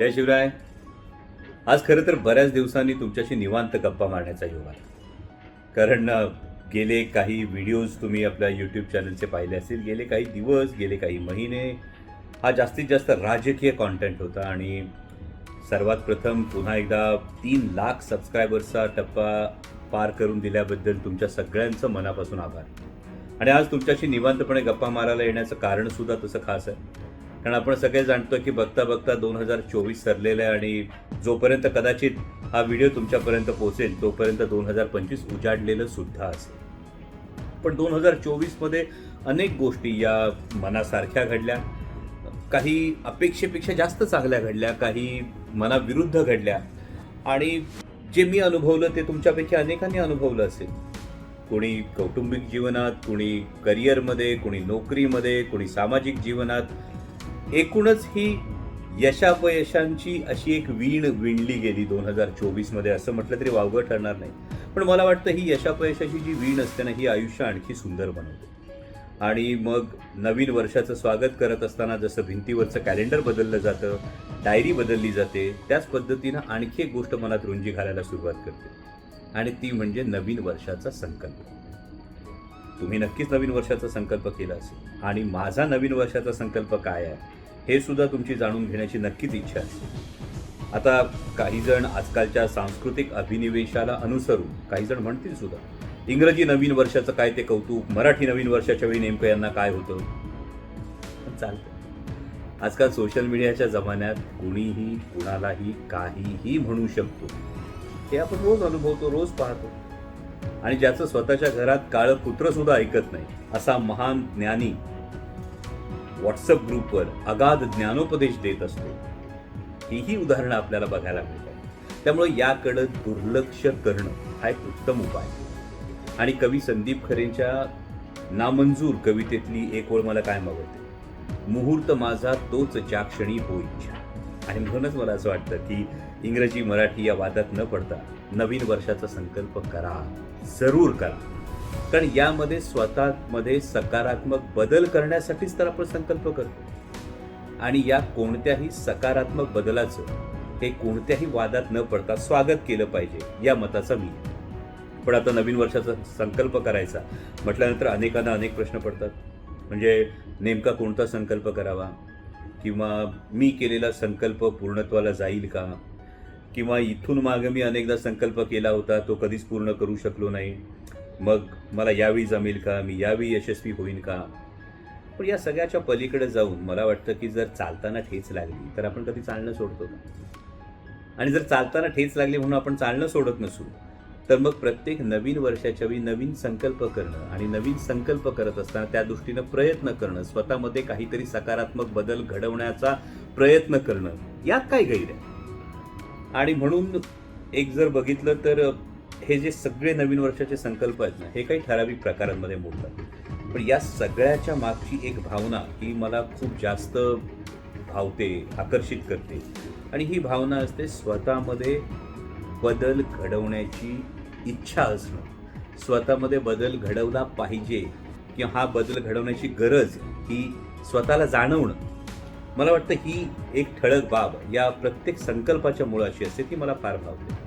जय शिवराय. आज खरं तर बऱ्याच दिवसांनी तुमच्याशी निवांत गप्पा मारण्याचा योग आला. कारण गेले काही व्हिडिओज तुम्ही आपल्या यूट्यूब चॅनलचे पाहिले असतील गेले काही दिवस गेले काही महिने हा जास्तीत जास्त राजकीय कॉन्टेंट होता आणि सर्वात प्रथम पुन्हा एकदा तीन लाख सबस्क्रायबर्सचा टप्पा पार करून दिल्याबद्दल तुमच्या सगळ्यांचं मनापासून आभार. आणि आज तुमच्याशी निवांतपणे गप्पा मारायला येण्याचं कारणसुद्धा तसं खास आहे. कारण आपण सगळे जाणतो की बघता बघता दोन हजार चोवीस सरलेलं आहे आणि जोपर्यंत कदाचित हा व्हिडिओ तुमच्यापर्यंत पोहोचेल तोपर्यंत दोन हजार पंचवीस उजाडलेलं सुद्धा असेल. पण दोन हजार चोवीसमध्ये अनेक गोष्टी या मनासारख्या घडल्या. काही अपेक्षेपेक्षा जास्त चांगल्या घडल्या काही मनाविरुद्ध घडल्या. आणि जे मी अनुभवलं ते तुमच्यापैकी अनेकांनी अनुभवलं असेल. कोणी कौटुंबिक जीवनात कोणी करिअरमध्ये कोणी नोकरीमध्ये कोणी सामाजिक जीवनात एकूणच ही यशापयशांची अशी एक वीण विणली गेली दोन हजार चोवीसमध्ये. असं म्हटलं तरी वावगं ठरणार नाही. पण मला वाटतं ही यशापयशाची जी वीण असते ना ही आयुष्य आणखी सुंदर बनवते. आणि मग नवीन वर्षाचं स्वागत करत असताना जसं भिंतीवरचं कॅलेंडर बदललं जातं डायरी बदलली जाते त्याच पद्धतीनं आणखी एक गोष्ट मनात रुंजी घालायला सुरुवात करते. आणि ती म्हणजे नवीन वर्षाचा संकल्प. तुम्ही नक्कीच नवीन वर्षाचा संकल्प केला असेल. आणि माझा नवीन वर्षाचा संकल्प काय आहे? हे सुद्धा तुमची जाणून घेण्याची नक्कीच इच्छा असते आता काही जण आजकालच्या सांस्कृतिक अभिनिवेशाला अनुसरून काही जण म्हणतील सुद्धा इंग्रजी नवीन वर्षाचं काय ते कौतुक मराठी नवीन वर्षाच्या वेळी नेमकं यांना काय होतं? चालतं आजकाल सोशल मीडियाच्या जमान्यात कुणीही कुणालाही काहीही म्हणू शकतो. हे आपण रोज अनुभवतो रोज पाहतो. आणि ज्याचं स्वतःच्या घरात काळं कुत्र सुद्धा ऐकत नाही असा महान ज्ञानी व्हॉट्सअप ग्रुपवर अगाध ज्ञानोपदेश देत असतो. हीही उदाहरणं आपल्याला बघायला मिळतात. त्यामुळे याकडं दुर्लक्ष करणं हा एक उत्तम उपाय. आणि कवी संदीप खरेंच्या नामंजूर कवितेतली एक ओळ मला काय मागवते मुहूर्त माझा तोच ज्या क्षणी हो इच्छा. आणि म्हणूनच मला असं वाटतं की इंग्रजी मराठी या वादात न पडता नवीन वर्षाचा संकल्प करा. जरूर करा. कारण यामध्ये स्वतःमध्ये सकारात्मक बदल करण्यासाठीच तर आपण संकल्प करतो. आणि या कोणत्याही सकारात्मक बदलाचं हे कोणत्याही वादात न पडता स्वागत केलं पाहिजे या मताचा मी. पण आता नवीन वर्षाचा संकल्प करायचा म्हटल्यानंतर अनेकांना अनेक प्रश्न पडतात. म्हणजे नेमका कोणता संकल्प करावा? किंवा मी केलेला संकल्प पूर्णत्वाला जाईल का? किंवा इथून मागे मी अनेकदा संकल्प केला होता तो कधीच पूर्ण करू शकलो नाही. मग मला यावेळी जमेल का? मी यावेळी यशस्वी होईन का? पण या सगळ्याच्या पलीकडे जाऊन मला वाटतं की जर चालताना ठेच लागली तर आपण कधी चालणं सोडतो का? आणि जर चालताना ठेच लागली म्हणून आपण चालणं सोडत नसू तर मग प्रत्येक नवीन वर्षाच्या वेळी नवीन संकल्प करणं आणि नवीन संकल्प करत असताना त्या दृष्टीनं प्रयत्न करणं स्वतःमध्ये काहीतरी सकारात्मक बदल घडवण्याचा प्रयत्न करणं यात काय गैर आहे? आणि म्हणून एक जर बघितलं तर हे जे सगळे नवीन वर्षाचे संकल्प आहेत ना हे काही ठराविक प्रकारांमध्ये मोडतात. पण या सगळ्याच्या मागची एक भावना ही मला खूप जास्त भावते आकर्षित करते. आणि ही भावना असते स्वतःमध्ये बदल घडवण्याची इच्छा असणं. स्वतःमध्ये बदल घडवला पाहिजे किंवा हा बदल घडवण्याची गरज ही स्वतःला जाणवणं. मला वाटतं ही एक ठळक बाब या प्रत्येक संकल्पाच्या मुळाशी असते ती मला फार भावते.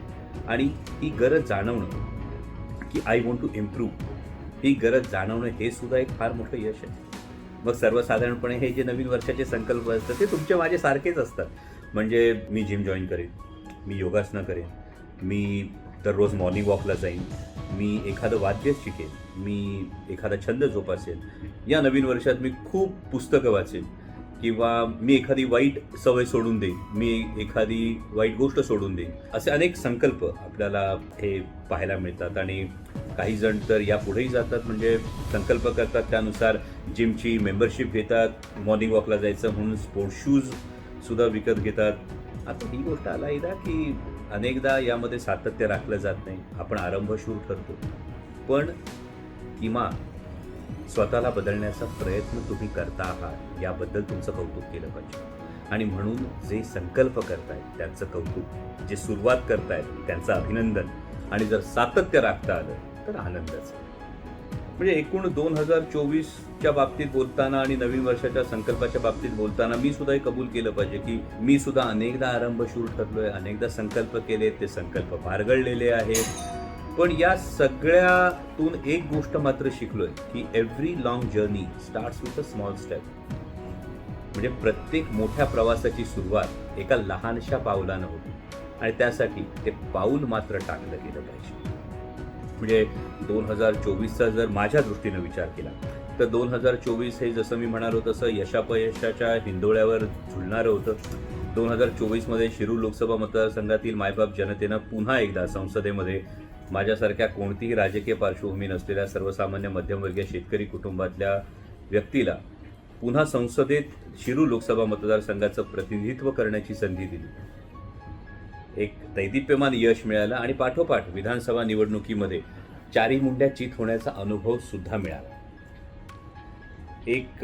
आणि ही गरज जाणवणं की आय वॉन्ट टू इम्प्रूव्ह ही गरज जाणवणं हे सुद्धा एक फार मोठं यश आहे. मग सर्वसाधारणपणे हे जे नवीन वर्षाचे संकल्प असतात ते तुमचे माझे सारखेच असतात. म्हणजे मी जिम जॉईन करेन मी योगासनं करेन मी दररोज मॉर्निंग वॉकला जाईन मी एखादं वाद्य शिकेन मी एखादा छंद जोपासेन. या नवीन वर्षात मी खूप पुस्तकं वाचेन. किंवा मी एखादी वाईट सवय सोडून देईन मी एखादी वाईट गोष्ट सोडून देईन असे अनेक संकल्प आपल्याला हे पाहायला मिळतात. आणि काही जण तर यापुढेही जातात म्हणजे संकल्प करतात त्यानुसार जिमची मेंबरशिप घेतात मॉर्निंग वॉकला जायचं म्हणून स्पोर्ट्स शूज सुद्धा विकत घेतात. आता ही गोष्ट आला एकदा की अनेकदा यामध्ये सातत्य राखलं जात नाही. आपण आरंभशूर ठरतो. पण किमान स्वतःला बदलण्याचा प्रयत्न तुम्ही करता आहात याबद्दल तुमचं कौतुक केलं पाहिजे. आणि म्हणून जे संकल्प करतायत त्यांचं कौतुक जे सुरुवात करतायत त्यांचं अभिनंदन. आणि जर सातत्य राखता आलं तर आनंदच. म्हणजे एकूण दोन हजार चोवीसच्या बाबतीत बोलताना आणि नवीन वर्षाच्या संकल्पाच्या बाबतीत बोलताना मी सुद्धा हे कबूल केलं पाहिजे की मी सुद्धा अनेकदा आरंभशूर ठरलोय अनेकदा संकल्प केले ते संकल्प पारगळलेले आहेत. पण या सगळ्यातून एक गोष्ट मात्र शिकलोय की every long journey starts with a small step म्हणजे प्रत्येक मोठ्या प्रवासाची सुरुवात एका लहानशा पावलानं होती. आणि त्यासाठी ते पाऊल मात्र टाकलं गेलं पाहिजे. म्हणजे दोन हजार चोवीसचा जर माझ्या दृष्टीनं विचार केला तर दोन हजार चोवीस हे जसं मी म्हणालो तसं यशापयशाच्या हिंदोळ्यावर झुलणारं होतं. दोन हजार चोवीसमध्ये शिरूर लोकसभा मतदारसंघातील मायबाप जनतेनं पुन्हा एकदा संसदेमध्ये माझ्यासारख्या कोणतीही राजकीय पार्श्वभूमी नसलेल्या सर्वसामान्य मध्यमवर्गीय शेतकरी कुटुंबातल्या व्यक्तीला पुन्हा संसदेत शिरू लोकसभा मतदारसंघाचं प्रतिनिधित्व करण्याची संधी दिली. एक दैदिप्यमान यश मिळालं आणि पाठोपाठ विधानसभा निवडणुकीमध्ये चारी मुंड्या चित होण्याचा अनुभव सुद्धा मिळाला. एक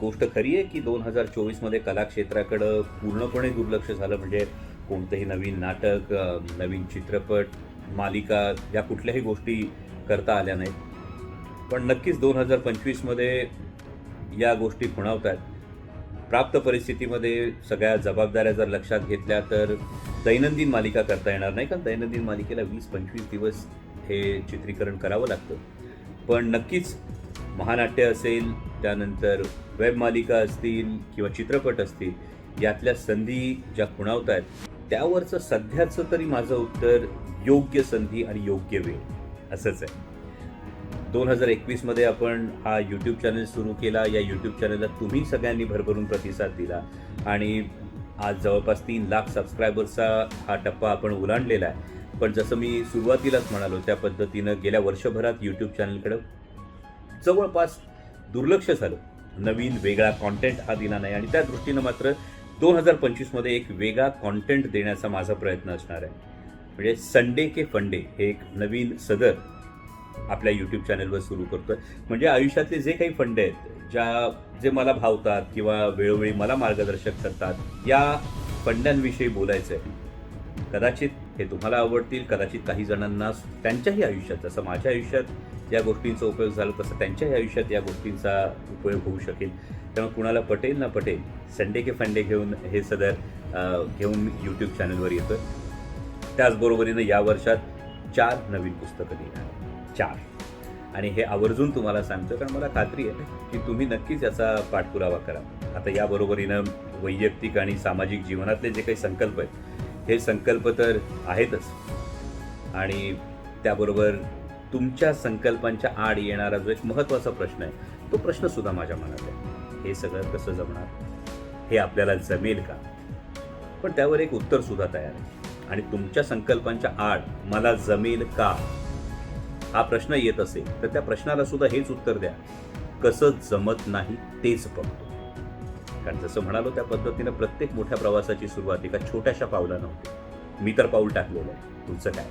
गोष्ट खरी आहे की दोन हजार चोवीसमध्ये कलाक्षेत्राकडं पूर्णपणे दुर्लक्ष झालं म्हणजे कोणतंही नवीन नाटक नवीन चित्रपट मालिका या कुठल्याही गोष्टी करता आल्या नाहीत. पण नक्कीच दोन हजार पंचवीसमध्ये या गोष्टी खुणावत आहेत प्राप्त परिस्थितीमध्ये सगळ्या जबाबदाऱ्या जर लक्षात घेतल्या तर दैनंदिन मालिका करता येणार नाही कारण दैनंदिन मालिकेला वीस पंचवीस दिवस हे चित्रीकरण करावं लागतं. पण नक्कीच महानाट्य असेल त्यानंतर वेब मालिका असतील किंवा चित्रपट असतील यातल्या संधी ज्या खुणावत आहेत त्यावरचं सध्याचं तरी माझं उत्तर योग्य संधी आणि योग्य वेळ. असंच आहे. दोन हजार एकवीसमध्ये आपण हा यूट्यूब चॅनल सुरू केला. या यूट्यूब चॅनलला तुम्ही सगळ्यांनी भरभरून प्रतिसाद दिला. आणि आज जवळपास तीन लाख सबस्क्रायबर्सचा हा टप्पा आपण ओलांडलेला आहे. पण जसं मी सुरुवातीलाच म्हणालो त्या पद्धतीनं गेल्या वर्षभरात यूट्यूब चॅनलकडं जवळपास दुर्लक्ष झालं. नवीन वेगळा कॉन्टेंट हा दिला नाही. आणि त्या दृष्टीनं मात्र दोन हजार पंचवीसमध्ये एक वेगळा कॉन्टेंट देण्याचा माझा प्रयत्न असणार आहे. म्हणजे संडे के फंडे हे एक नवीन सदर आपल्या यूट्यूब चॅनलवर सुरू करतो आहे म्हणजे आयुष्यातले जे काही फंडे आहेत ज्या जे मला भावतात किंवा वेळोवेळी मला मार्गदर्शक करतात या फंड्यांविषयी बोलायचं आहे. कदाचित हे तुम्हाला आवडतील कदाचित काही जणांना त्यांच्याही आयुष्यात जसं माझ्या आयुष्यात या गोष्टींचा उपयोग झाला तसं त्यांच्याही आयुष्यात या गोष्टींचा उपयोग होऊ शकेल. त्यामुळे कुणाला पटेल ना पटेल संडे के फंडे घेऊन हे सदर घेऊन यूट्यूब चॅनलवर येतो त्याचबरोबरीनं या वर्षात चार नवीन पुस्तकं लिहिणार चार. आणि हे आवर्जून तुम्हाला सांगतो कारण मला खात्री आहे की तुम्ही नक्कीच याचा पाठपुरावा करा. आता याबरोबरीनं वैयक्तिक आणि सामाजिक जीवनातले जे काही संकल्प आहेत हे संकल्प तर आहेतच. आणि त्याबरोबर तुमच्या संकल्पांच्या आड येणारा जो एक महत्त्वाचा प्रश्न आहे तो प्रश्नसुद्धा माझ्या मनात आहे. हे सगळं कसं जमणार? हे आपल्याला जमेल का? पण त्यावर एक उत्तर सुद्धा तयार आहे. आणि तुमच्या संकल्पांच्या आड मला जमेल का? हा प्रश्न येत असेल तर त्या प्रश्नाला सुद्धा हेच उत्तर द्या. कसं जमत नाही तेच बघतो. कारण जसं म्हणालो त्या पद्धतीनं प्रत्येक मोठ्या प्रवासाची सुरुवात एका छोट्याशा पावलानं होते मी तर पाऊल टाकलेलं आहे. तुमचं काय?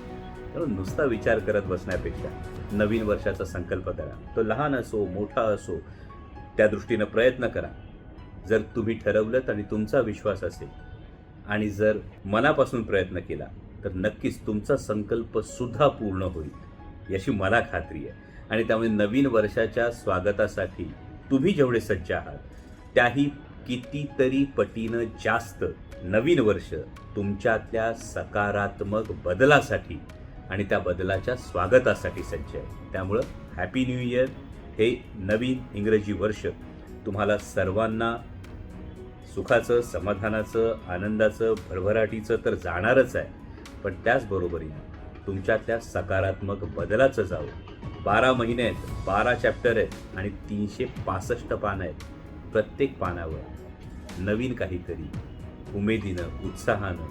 त्यामुळे नुसता विचार करत बसण्यापेक्षा नवीन वर्षाचा संकल्प करा. तो लहान असो मोठा असो त्या दृष्टीनं प्रयत्न करा. जर तुम्ही ठरवलं आणि तुमचा विश्वास असेल आणि जर मनापासून प्रयत्न केला तर नक्कीच तुमचा संकल्प सुद्धा पूर्ण होईल याची मला खात्री आहे. आणि त्यामुळे नवीन वर्षाच्या स्वागतासाठी तुम्ही जेवढे सज्ज आहात त्याही कितीतरी पटीनं जास्त नवीन वर्ष तुमच्यातल्या सकारात्मक बदलासाठी आणि त्या बदलाच्या स्वागतासाठी सज्ज आहे. त्यामुळं हॅपी न्यू इयर. हे नवीन इंग्रजी वर्ष तुम्हाला सर्वांना सुखाचं समाधानाचं आनंदाचं भरभराटीचं तर जाणारच आहे. पण त्याचबरोबरीनं तुमच्यातल्या सकारात्मक बदलाचं जावं. बारा महिने आहेत बारा चॅप्टर आहेत आणि तीनशे पासष्ट पानं आहेत. प्रत्येक पानावर नवीन काहीतरी उमेदीनं उत्साहानं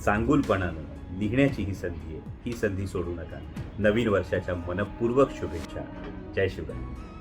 चांगुलपणानं लिहिण्याची ही संधी आहे. ही संधी सोडू नका. नवीन वर्षाच्या मनपूर्वक शुभेच्छा. जय शिवराय